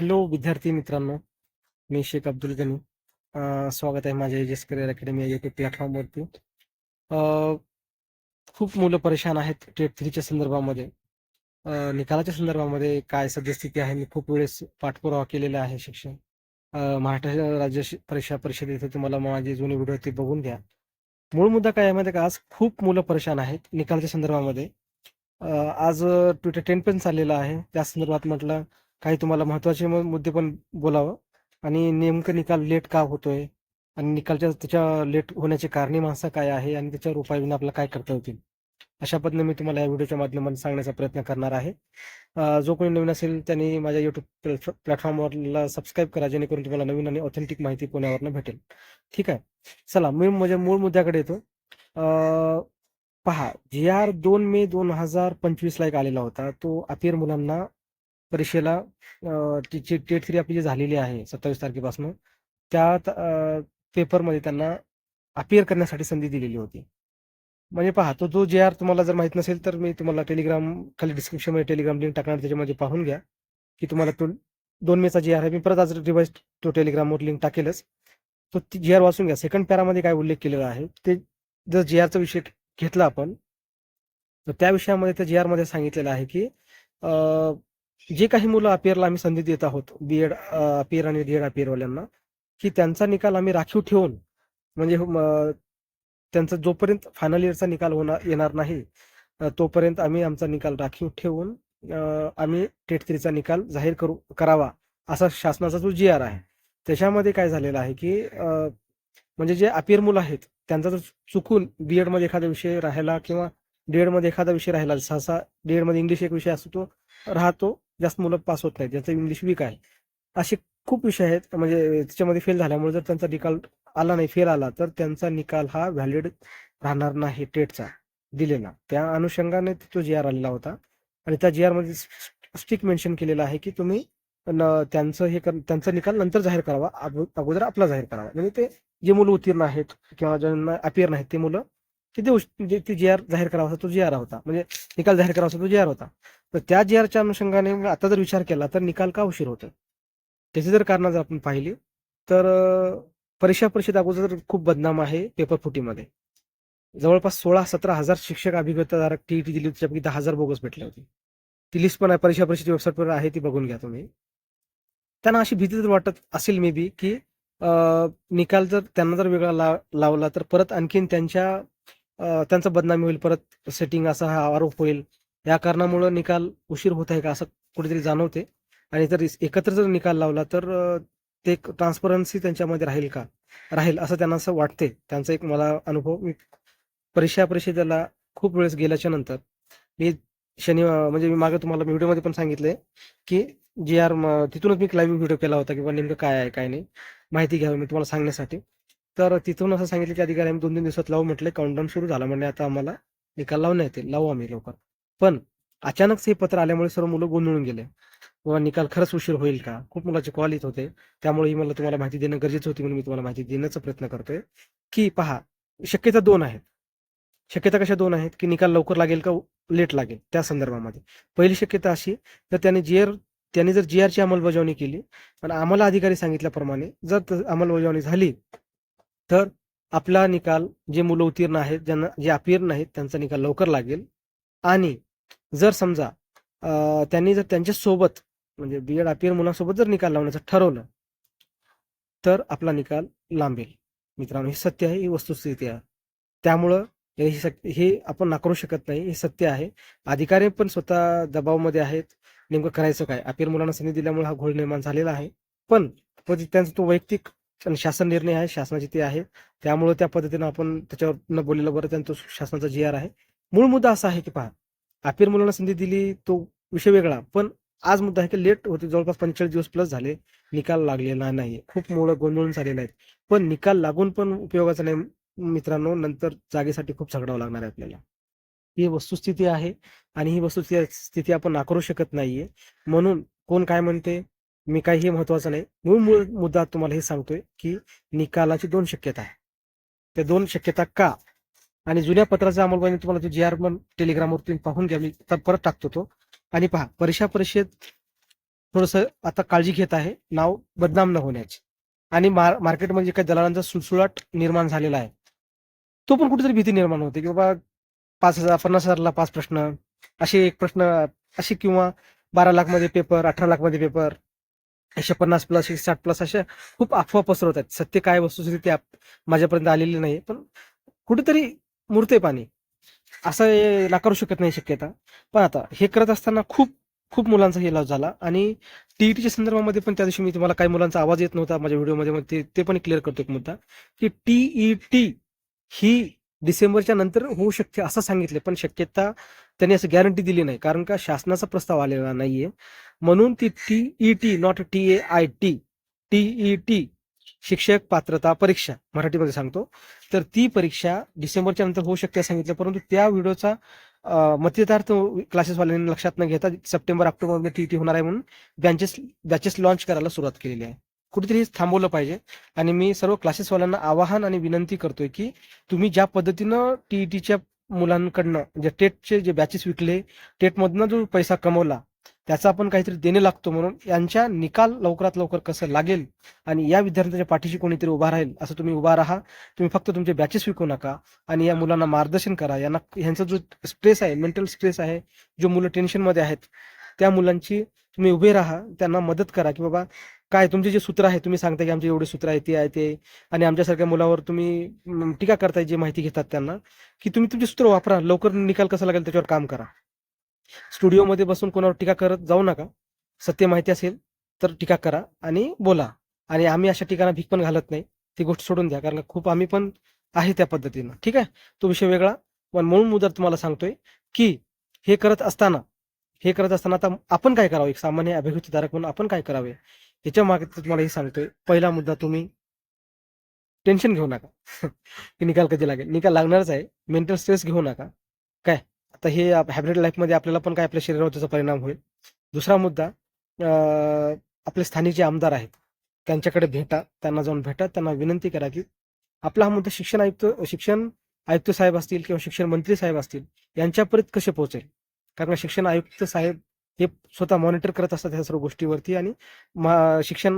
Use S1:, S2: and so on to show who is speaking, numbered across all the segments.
S1: Hello विद्यार्थी मित्रांनो. मी शेख अब्दुल गनी. स्वागत आहे माझ्या एजेस करिअर अकॅडमी या युट्यूब प्लॅटफॉर्मवरती. खूप मुलं परेशान आहेत टेट थ्रीच्या संदर्भामध्ये. निकालाच्या संदर्भामध्ये काय सद्यस्थिती आहे? मी खूप वेळेस पाठपुरावा केलेला आहे शिक्षण. महाराष्ट्र राज्य परीक्षा परिषद इथे तुम्हाला माझे जुने व्हिडिओ ते बघून घ्या. मूळ मुद्दा काय यामध्ये का? आज खूप मुलं परेशान आहेत निकालाच्या संदर्भामध्ये. आज ट्विटर टेन पण चाललेलं आहे. त्या संदर्भात म्हटलं काही तुम्हाला महत्त्वाचे मुद्दे पण बोलावं. आणि नेमकं निकाल लेट का होतोय? आणि निकालच्या त्याच्या लेट होण्याचे कारणे माणसं काय आहे? आणि त्याच्यावर उपाययोजना आपल्याला काय करता येतील? अशा पद्धतीने मी तुम्हाला या व्हिडिओच्या माध्यमातून सांगण्याचा प्रयत्न करणार आहे. जो कोणी नवीन असेल त्यांनी माझ्या युट्यूब प्लॅटफॉर्मवरला सबस्क्राईब करा जेणेकरून तुम्हाला नवीन आणि ऑथेंटिक माहिती पुण्यावरनं भेटेल. ठीक आहे? चला मी माझ्या मूळ मुद्द्याकडे येतो. पहा जी आर दोन मे दोन हजार पंचवीसला एक आलेला होता. तो अपियर मुलांना परीक्षेला अं, तिची टेट थ्री आपली जी झालेली आहे सत्तावीस तारखेपासून त्या पेपरमध्ये त्यांना अपिअर करण्यासाठी संधी दिलेली होती. म्हणजे पहा तो जो जे आर तुम्हाला जर माहीत नसेल तर मी तुम्हाला टेलिग्राम खाली डिस्क्रिप्शनमध्ये टेलिग्राम लिंक टाकणार त्याच्यामध्ये पाहून घ्या की तुम्हाला तो दोन मेचा जे आर आहे मी परत आज रिवाईज तो टेलिग्रामवर लिंक टाकेलच. तो जी आर वाचून घ्या. सेकंड पॅरामध्ये काय उल्लेख केलेला आहे ते जर जी आरचा विषय घेतला आपण तर त्या विषयामध्ये त्या जी आरमध्ये सांगितलेलं आहे की जे काही मुलं अपियरला आम्ही संधी देत आहोत बीएड अपियर आणि डीएड अपियरवाल्यांना की त्यांचा निकाल आम्ही राखीव ठेवून म्हणजे त्यांचा जोपर्यंत फायनल इयरचा निकाल होणार येणार नाही तोपर्यंत आम्ही आमचा निकाल राखीव ठेवून आम्ही टेट थ्रीचा निकाल जाहीर करू करावा असा शासनाचा जो जी आर आहे. त्याच्यामध्ये काय झालेलं आहे की म्हणजे जे अपियर मुलं आहेत त्यांचा जर चुकून बीएडमध्ये एखादा विषय राहिला किंवा डीएडमध्ये एखादा विषय राहिला सहसा डीएडमध्ये इंग्लिश एक विषय असतो तो राहतो जास्त मुलं पास होत नाहीत ज्यांचं इंग्लिश वीक आहे. असे खूप विषय आहेत म्हणजे त्याच्यामध्ये फेल झाल्यामुळे जर त्यांचा निकाल आला नाही फेल आला तर त्यांचा निकाल हा व्हॅलिड राहणार नाही टेटचा दिलेला. त्या अनुषंगाने तो जी आर आलेला होता. आणि त्या जी आरमध्ये स्टिक मेन्शन केलेलं आहे की तुम्ही त्यांचं हे कर- त्यांचा निकाल नंतर जाहीर करावा अगोदर आपला जाहीर करावा. म्हणजे ते जे मुलं उत्तीर्ण आहेत किंवा ज्यांना अपियर नाहीत ते मुलं ते देऊ म्हणजे ते जी आर जाहीर करावा तो जी आर होता. म्हणजे निकाल जाहीर करावा तो जी आर होता. तर त्या जी आरच्या अनुषंगाने आता जर विचार केला तर निकाल का उशीर होतो त्याची जर कारणं जर आपण पाहिली तर परीक्षा परिषद अगोदर खूप बदनाम आहे पेपर फुटीमध्ये. जवळपास सोळा सतरा हजार शिक्षक अभिज्ञताधारक टीईटी दिली होती त्यापैकी दहा हजार बोगस भेटले होते. ती लिस्ट पण आहे परीक्षा परिषदेची वेबसाईटवर आहे ती बघून घ्या तुम्ही. त्यांना अशी भीती जर वाटत असेल मे बी की निकाल जर त्यांना जर वेगळा लावला तर परत आणखीन त्यांच्या त्यांचं बदनामी होईल परत सेटिंग असा हा आरोप होईल. या कारणामुळं निकाल उशीर होत आहे का असं कुठेतरी जाणवते. आणि जर एकत्र जर निकाल लावला तर ते ट्रान्सपरन्सी त्यांच्यामध्ये राहील का? राहील असं त्यांना असं वाटते. त्यांचा एक मला अनुभव मी परीक्षा परिषदेला खूप वेळेस गेल्याच्यानंतर. मी शनिवार म्हणजे मी मागे तुम्हाला व्हिडिओमध्ये पण सांगितलंय की जी आर तिथूनच मी लाईव्ह व्हिडिओ केला होता किंवा नेमकं काय आहे काय नाही. माहिती घ्यावी मी तुम्हाला सांगण्यासाठी. तर तिथून असं सांगितलं की अधिकारी आम्ही दोन तीन दिवसात लावू म्हटले काउंटडाऊन सुरू झाला म्हणजे आता आम्हाला निकाल लावून येतील लावू आम्ही लवकर. पण अचानक हे पत्र आल्यामुळे सर्व मुलं गोंधळून गेले. किंवा निकाल खरंच उशीर होईल का? खूप मुलाचे कॉल येत होते. त्यामुळे ही मला तुम्हाला माहिती देणं गरजेचं होती म्हणून मी तुम्हाला माहिती देण्याचा प्रयत्न करतोय. की पहा शक्यता दोन आहेत. शक्यता कशा दोन आहेत? की निकाल लवकर लागेल का लेट लागेल? त्या संदर्भामध्ये. पहिली शक्यता अशी तर त्याने जी आर त्यांनी जर जी आरची अंमलबजावणी केली पण आम्हाला अधिकारी सांगितल्याप्रमाणे जर अंमलबजावणी झाली तर आपला निकाल जे मुलं उत्तीर्ण आहेत ज्यांना जे अपीर्ण नाहीत त्यांचा निकाल लवकर लागेल. आणि जर समजा त्यांनी जर त्यांच्यासोबत म्हणजे बी एड अपीयर मुलांसोबत जर निकाल लावण्याचं ठरवलं तर आपला निकाल लांबेल. मित्रांनो हे सत्य आहे ही वस्तुस्थिती आहे. त्यामुळं हे हे आपण नाकारू शकत नाही हे सत्य आहे. अधिकारी पण स्वतः दबावमध्ये आहेत. नेमकं करायचं काय? अपियर मुलांना संधी दिल्यामुळे हा घोळ निर्माण झालेला आहे. पण त्यांचा तो वैयक्तिक शासन निर्णय आहे शासनाचे ते आहे. त्यामुळे त्या पद्धतीनं आपण त्याच्यावर न बोललेलं बरं त्यांचा शासनाचा जी आर आहे. मूळ मुद्दा असा आहे की पहा अपील मुलांना संधी दिली तो विषय वेगळा. पण आज मुद्दा आहे की लेट होते जवळपास पंचेचाळीस दिवस प्लस झाले निकाल लागलेला नाही खूप मुलं गोंधळून झालेले आहेत. पण निकाल लागून पण उपयोगाचा नाही. मित्रांनो नंतर जागेसाठी खूप झगडावं लागणार आहे आपल्याला. ही वस्तुस्थिती आहे आणि ही वस्तुस्थिती स्थिती आपण नाकारू शकत नाहीये. म्हणून कोण काय म्हणते? मी काही हे महत्वाचं नाही. मूळ मूळ मुद्दा तुम्हाला हे सांगतोय की निकालाची दोन शक्यता आहे. त्या दोन शक्यता का? आणि जुन्या पत्राचा अंमलबजावणी तुम्हाला जी आर पण टेलिग्रामवरती पाहून घ्या मी परत टाकतो तो. आणि पहा परीक्षा परिषद थोडस आता काळजी घेत आहे. नाव बदनाम न होण्याची. आणि मार मार्केटमध्ये जे काही दलालांचा सुळसुळाट निर्माण झालेला आहे. तो पण कुठेतरी भीती निर्माण होते. की बाबा पाच हजार पन्नास हजारला पाच प्रश्न. असे एक प्रश्न असे किंवा बारा लाखमध्ये पेपर अठरा लाखमध्ये पेपर एकशे पन्नास प्लस एकशे साठ प्लस अशा खूप अफवा पसरवत आहेत. सत्य काय वस्तुस्थिती त्या माझ्यापर्यंत आलेली नाही पण कुठेतरी मुरते पाणी. असं नाकारू शकत नाही शक्यता. पण आता हे करत असताना खूप खूप मुलांचा हे लाभ झाला. आणि टीईटीच्या संदर्भामध्ये पण त्या दिवशी मी तुम्हाला काही मुलांचा आवाज येत नव्हता माझ्या व्हिडिओमध्ये ते ते पण क्लिअर करतो एक मुद्दा. की टीईटी ही डिसेंबरच्या नंतर होऊ शकते असं सांगितले पण शक्यता त्यांनी असं गॅरंटी दिली नाही. कारण का शासनाचा प्रस्ताव आलेला नाहीये. म्हणून ती TET not T A I T TET शिक्षक पात्रता परीक्षा मराठीमध्ये सांगतो. तर ती परीक्षा डिसेंबरच्या नंतर होऊ शकते सांगितलं परंतु त्या व्हिडिओचा अं, मतितार्थ क्लासेसवाल्यांनी लक्षात न घेता सप्टेंबर ऑक्टोबरमध्ये टीईटी होणार आहे म्हणून बँचेस बॅचेस लॉन्च करायला सुरुवात केलेली आहे. कुठेतरी थांबवलं पाहिजे. आणि मी सर्व क्लासेसवाल्यांना आवाहन आणि विनंती करतोय की तुम्ही ज्या पद्धतीनं टीईटीच्या मुलांकडनं जे टेटचे जे बॅचेस विकले टेटमधनं जो पैसा कमवला त्याचा आपण काहीतरी देणे लागतो म्हणून यांच्या निकाल लवकरात लवकर कसं लागेल आणि या विद्यार्थ्यांच्या पाठीशी कोणीतरी उभा राहील असं तुम्ही उभा राहा. तुम्ही फक्त तुमचे बॅचेस विकू नका आणि या मुलांना मार्गदर्शन करा. यांना ह्यांचा जो स्ट्रेस आहे मेंटल स्ट्रेस आहे जो मुलं टेन्शनमध्ये आहेत त्या मुलांची तुम्ही उभे राहा. त्यांना मदत करा की बाबा काय तुमचे जे सूत्र आहे तुम्ही सांगता की आमचे एवढे सूत्र आहे ते आहे ते आणि आमच्यासारख्या मुलावर तुम्ही टीका करताय जे माहिती घेतात त्यांना की तुम्ही तुमचे सूत्र वापरा. लवकर निकाल कसा लागेल त्याच्यावर काम करा. स्टुडिओमध्ये बसून कोणावर टीका करत जाऊ नका. सत्य माहिती असेल तर टीका करा आणि बोला. आणि आम्ही अशा ठिकाणी भीक पण घालत नाही. ती गोष्ट सोडून द्या. कारण खूप आम्ही पण आहे त्या पद्धतीनं. ठीक आहे? तो विषय वेगळा. पण म्हणून मुद्दा तुम्हाला सांगतोय की हे करत असताना हे करत असताना आता आपण काय करावं? एक सामान्य अभिवृत्तीधारक म्हणून आपण काय करावे? याच्या मागे तुम्हाला हे सांगतोय पहिला मुद्दा तुम्ही टेन्शन घेऊ नका. की निकाल कधी लागेल? निकाल लागणारच आहे. मेंटल स्ट्रेस घेऊ नका. काय? आता हे हॅबिटेड लाईफमध्ये आपल्याला पण काय आपल्या शरीरावर त्याचा परिणाम होईल. दुसरा मुद्दा आपले स्थानिक जे आमदार आहेत त्यांच्याकडे भेटा त्यांना जाऊन भेटा त्यांना विनंती करा की आपला हा मुद्दा शिक्षण आयुक्त शिक्षण आयुक्त साहेब असतील किंवा शिक्षण मंत्री साहेब असतील यांच्यापर्यंत कसे पोहोचेल? कारण शिक्षण आयुक्त साहेब हे स्वतः मॉनिटर करत असतात ह्या सर्व गोष्टीवरती आणि शिक्षण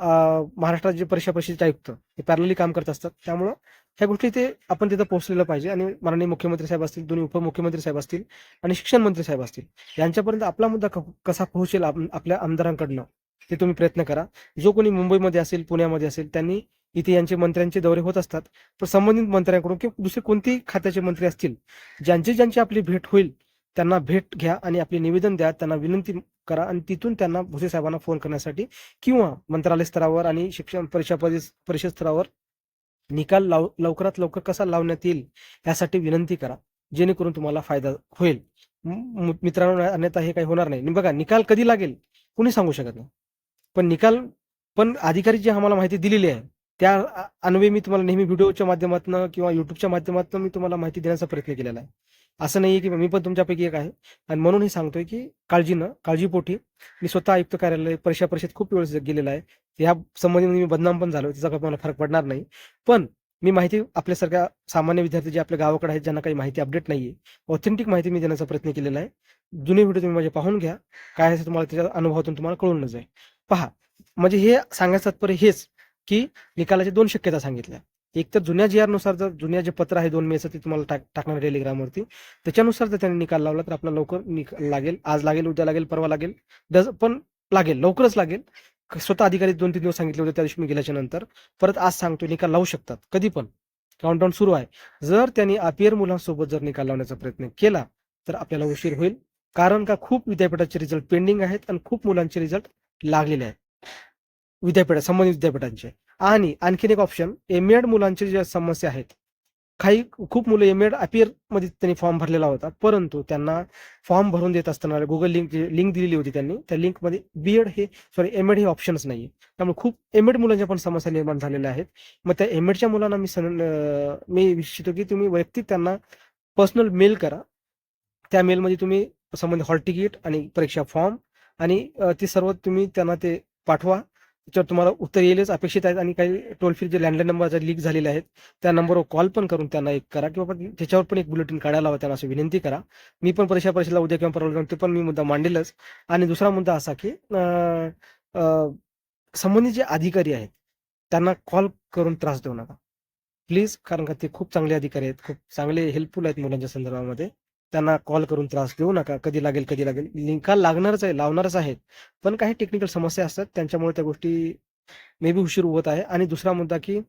S1: महाराष्ट्रात जे परीक्षा परिषदेचे आयुक्त हे पॅरलली काम करत असतात. त्यामुळं ह्या गोष्टी ते आपण तिथं पोहोचलेलं पाहिजे आणि माननीय मुख्यमंत्री साहेब असतील दोन्ही उपमुख्यमंत्री साहेब असतील आणि शिक्षण मंत्री साहेब असतील यांच्यापर्यंत आपला मुद्दा कसा पोहोचेल आप- आपल्या आमदारांकडनं ते तुम्ही प्रयत्न करा. जो कोणी मुंबईमध्ये असेल पुण्यामध्ये असेल त्यांनी इथे यांचे मंत्र्यांचे दौरे होत असतात. पण संबंधित मंत्र्यांकडून किंवा दुसरे कोणतेही खात्याचे मंत्री असतील ज्यांची ज्यांची आपली भेट होईल त्यांना भेट घ्या आणि आपले निवेदन द्या. त्यांना विनंती करा आणि तिथून त्यांना भुसे साहेबांना फोन करण्यासाठी किंवा मंत्रालय स्तरावर आणि शिक्षण परीक्षा परिस- परिषद स्तरावर निकाल लाव लवकरात लवकर कसा लावण्यात येईल यासाठी विनंती करा. जेणेकरून तुम्हाला फायदा होईल. मित्रांनो अन्यथा हे काही होणार नाही. बघा निकाल कधी लागेल कुणी सांगू शकत नाही. पण निकाल पण अधिकारी जी आम्हाला माहिती दिलेली आहे त्या अ- अन्वये मी तुम्हाला नेहमी व्हिडिओच्या माध्यमातून किंवा युट्यूबच्या माध्यमातून मी तुम्हाला माहिती देण्याचा प्रयत्न केलेला आहे. असं नाहीये की मी पण तुमच्यापैकी एक आहे. आणि म्हणून हे सांगतोय की काळजीनं काळजीपोटी. मी स्वतः आयुक्त कार्यालय परीक्षा परिषद खूप वेळेस गेलेला आहे. या संबंधी मी बदनाम पण झालो. त्याचा काही मला फरक पडणार नाही. पण मी माहिती आपल्यासारख्या सामान्य विद्यार्थी जे आपल्या गावाकडे आहेत ज्यांना काही माहिती अपडेट नाहीये. ऑथेंटिक माहिती मी देण्याचा प्रयत्न केलेला आहे. जुने व्हिडिओ तुम्ही माझे पाहून घ्या. काय असेल तुम्हाला त्याच्या अनुभवातून तुम्हाला कळून जाईल. पहा म्हणजे हे सांगायचं तात्पर्य हेच की निकालाच्या दोन शक्यता सांगितल्या. एक तर जुन्या जी आरनुसार जर जुन्या जे पत्र आहे दोन मेचं ते तुम्हाला टाक टाकणार टेलिग्रामवरती त्याच्यानुसार जर त्यांनी निकाल लावला तर आपला लवकर निकाल लागेल. आज लागेल उद्या लागेल परवा लागेल. डज पण लागेल लवकरच लागेल. स्वतः अधिकारी दोन तीन दिवस सांगितले होते त्या दिवशी मी गेल्याच्यानंतर. परत आज सांगतो निकाल लावू शकतात. कधी पण. काउंटडाऊन सुरू आहे. जर त्यांनी अपियर मुलांसोबत जर निकाल लावण्याचा प्रयत्न केला तर आपल्याला उशीर होईल. कारण का खूप विद्यापीठाचे रिझल्ट पेंडिंग आहेत आणि खूप मुलांचे रिझल्ट लागलेले आहेत. विद्यापीठ संबंधित विद्यापीठांचे. आणि आणखीन एक ऑप्शन एमएड मुलांची ज्या समस्या आहेत काही खूप मुलं एमएड अपियरमध्ये त्यांनी फॉर्म भरलेला होता परंतु त्यांना फॉर्म भरून देत असताना गुगल लिंक लिंक दिलेली होती त्यांनी त्या लिंकमध्ये बीएड हे सॉरी एमएड हे ऑप्शनच नाही त्यामुळे खूप एमएड मुलांच्या पण समस्या निर्माण झालेल्या आहेत. मग त्या एमएडच्या मुलांना मी सन मी इच्छितो की तुम्ही वैयक्तिक त्यांना पर्सनल मेल करा. त्या मेलमध्ये तुम्ही संबंधित हॉल तिकीट आणि परीक्षा फॉर्म आणि ते सर्व तुम्ही त्यांना ते पाठवा. त्याच्यावर तुम्हाला उत्तर येईलच अपेक्षित आहेत. आणि काही टोल फ्री जे लँडलाईन नंबर लीक झालेले आहेत त्या नंबरवर कॉल पण करून त्यांना एक करा किंवा त्याच्यावर पण एक बुलेटिन काढायला हवा त्यांना अशी विनंती करा. मी पण परीक्षा परीक्षेला उद्या किंवा परवा ते पण मी मुद्दा मांडेलच. आणि दुसरा मुद्दा असा की संबंधित जे अधिकारी आहेत त्यांना कॉल करून त्रास देऊ नका. प्लीज कारण का ते खूप चांगले अधिकारी आहेत खूप चांगले हेल्पफुल आहेत मुलांच्या संदर्भामध्ये. त्यांना कॉल करून त्रास देऊ नका. कधी लागेल कधी लागेल. लिंका लागणारच आहे लावणारच आहेत. पण काही टेक्निकल समस्या असतात. त्यांच्यामुळे त्या गोष्टी मे बी उशीर होत आहे. आणि दुसरा मुद्दा की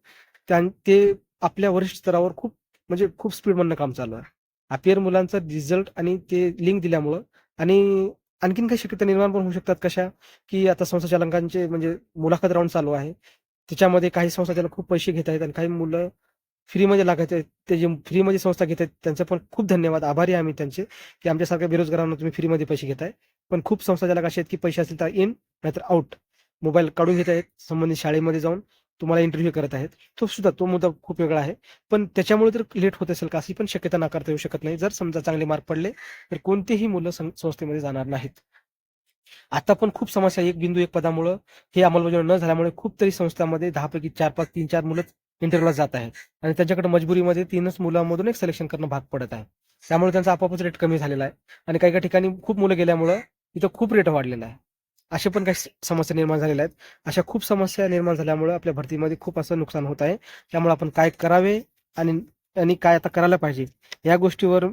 S1: त्यां ते आपल्या वरिष्ठ स्तरावर खूप म्हणजे खूप स्पीडमधनं काम चालू आहे. अपियर मुलांचा रिझल्ट आणि ते लिंक दिल्यामुळं आणि आणखीन काही शक्यता निर्माण पण होऊ शकतात कशा? की आता संस्थाचालकांचे म्हणजे मुलाखत राऊंड चालू आहे. त्याच्यामध्ये काही संस्थाचालक खूप पैसे घेत आहेत आणि काही मुलं फ्रीमध्ये लागायचे ते जे फ्रीमध्ये संस्था घेत आहेत त्यांचे पण खूप धन्यवाद. आभारी आहे आम्ही त्यांचे. की आमच्यासारख्या बेरोजगारांना तुम्ही फ्रीमध्ये पैसे घेताय. पण खूप संस्था ज्याला असे आहेत की पैसे असतील तर इन नाहीतर आउट मोबाईल काढून घेत आहेत संबंधित शाळेमध्ये जाऊन तुम्हाला इंटरव्ह्यू करत आहेत. तो सुद्धा तो मुद्दा खूप वेगळा आहे. पण त्याच्यामुळे जर लेट होत असेल का अशी पण शक्यता नाकारता येऊ शकत नाही. जर समजा चांगले मार्क पडले तर कोणतेही मुलं सं- संस्थेमध्ये जाणार नाहीत. आता पण खूप समस्या एक बिंदू एक पदामुळं हे अंमलबजावणी न झाल्यामुळे खूप तरी संस्थांमध्ये दहापैकी चार पाच तीन चार मुलं इंटरव्ह्यूला जात आहेत. आणि त्यांच्याकडे मजबुरीमध्ये तीनच मुलांमधून एक सिलेक्शन करणं भाग पडत आहे. त्यामुळे त्यांचा आपोआपच रेट कमी झालेला आहे. आणि काही काही ठिकाणी खूप मुलं गेल्यामुळं इथं खूप रेट वाढलेला आहे. असे पण काही समस्या निर्माण झालेल्या आहेत. अशा खूप समस्या निर्माण झाल्यामुळे आपल्या भरतीमध्ये खूप असं नुकसान होत आहे. त्यामुळे आपण काय करावे आणि आणि काय आता करायला पाहिजे या गोष्टीवर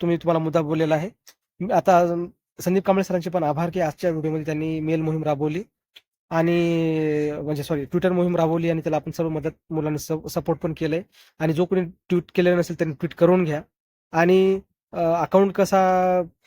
S1: तुम्ही तुम्हाला मुद्दा बोललेला आहे. आता संदीप कांबळे सरांचे पण आभार की आजच्या व्हिडिओमध्ये त्यांनी मेल मोहीम राबवली. आणि म्हणजे सॉरी ट्विटर मोहीम राबवली आणि त्याला आपण सर्व मदत मुलांनी सपोर्ट पण केलंय. आणि जो कोणी ट्विट केलेलं नसेल त्यांनी ट्विट करून घ्या. आणि अकाउंट कसा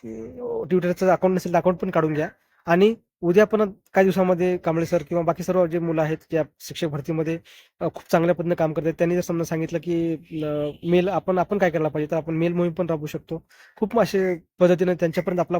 S1: ट्विटरचं अकाउंट नसेल तर अकाउंट पण काढून घ्या. आणि उद्या पण काही दिवसामध्ये कांबळे सर किंवा बाकी सर्व जे मुलं आहेत ज्या शिक्षक भरतीमध्ये खूप चांगल्या पद्धतीने काम करतात त्यांनी जर समजा सांगितलं की मेल आपण आपण काय करायला पाहिजे तर आपण मेल मोहीम पण राबवू शकतो. खूप असे पद्धतीने त्यांच्यापर्यंत आपला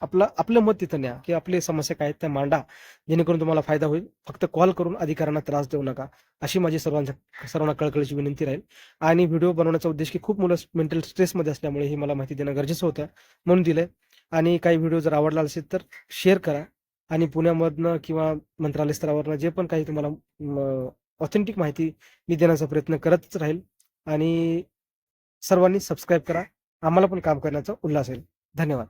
S1: आपलं आपलं मत तिथं न्या की आपली समस्या काय आहेत त्या मांडा. जेणेकरून तुम्हाला फायदा होईल. फक्त कॉल करून अधिकाऱ्यांना त्रास देऊ नका. अशी माझी सर्वांच्या सर्वांना कळकळीची विनंती राहील. आणि व्हिडिओ बनवण्याचा उद्देश की खूप मुलं मेंटल स्ट्रेसमध्ये असल्यामुळे ही मला माहिती देणं गरजेचं होतं म्हणून दिलंय. आणि काही व्हिडिओ जर आवडला असेल तर शेअर करा. आणि पुण्यामधनं किंवा मंत्रालय स्तरावरनं जे पण काही तुम्हाला ऑथेंटिक माहिती मी देण्याचा प्रयत्न करतच राहील. आणि सर्वांनी सबस्क्राईब करा. आम्हाला पण काम करण्याचा उल्हास येईल धन्यवाद.